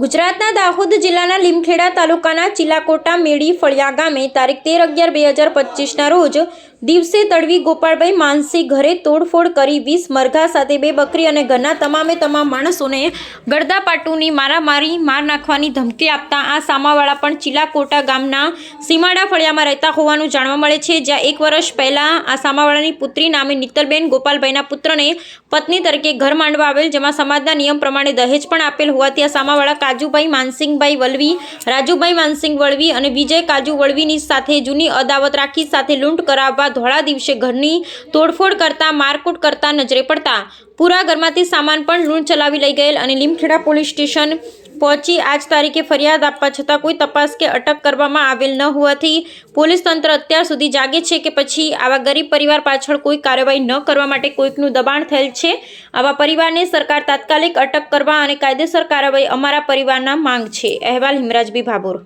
ગુજરાતના દાહોદ જિલ્લાના લીમખેડા તાલુકાના ચિલાકોટા મેડી ફળિયા ગામે તારીખ તેર અગિયાર બે હજાર પચીસના રોજ દિવસે તડવી ગોપાળભાઈ માનસી ઘરે તોડફોડ કરી વીસ મરઘા સાથે બે બકરી અને ઘરના તમામે તમામ માણસોને ગળદાપાટુની મારામારી માર નાખવાની ધમકી આપતા આ સામાવાળા પણ ચિલાકોટા ગામના સીમાડા ફળિયામાં રહેતા હોવાનું જાણવા મળે છે. જ્યાં એક વર્ષ પહેલાં આ સામાવાળાની પુત્રી નામે નીતલબેન ગોપાલભાઈના પુત્રને પત્ની તરીકે ઘર માંડવા આવેલ, જેમાં સમાજના નિયમ પ્રમાણે દહેજ પણ આપેલ હોવાથી આ સામાવાળા કાજુભાઈ માનસિંહભાઈ વલવી, રાજુભાઈ માનસિંહ વળવી અને વિજય કાજુ વળવીની સાથે જૂની અદાવત રાખી સાથે લૂંટ કરાવવા ધોળા દિવસે ઘરની તોડફોડ કરતા, મારકૂટ કરતા નજરે પડતા. પૂરા ઘરમાંથી સામાન પણ લૂંટ ચલાવી લઈ ગયેલ અને લીમખેડા પોલીસ સ્ટેશન પહોંચી આજ તારીખે ફરિયાદ આપવા છતાં કોઈ તપાસ કે અટક કરવામાં આવેલ ન હોવાથી પોલીસ તંત્ર અત્યાર સુધી જાગે છે કે પછી આવા ગરીબ પરિવાર પાછળ કોઈ કાર્યવાહી ન કરવા માટે કોઈકનું દબાણ થયેલ છે. આવા પરિવારને સરકાર તાત્કાલિક અટક કરવા અને કાયદેસર કાર્યવાહી અમારા પરિવારના માંગ છે. અહેવાલ હિમરાજબી ભાભોર.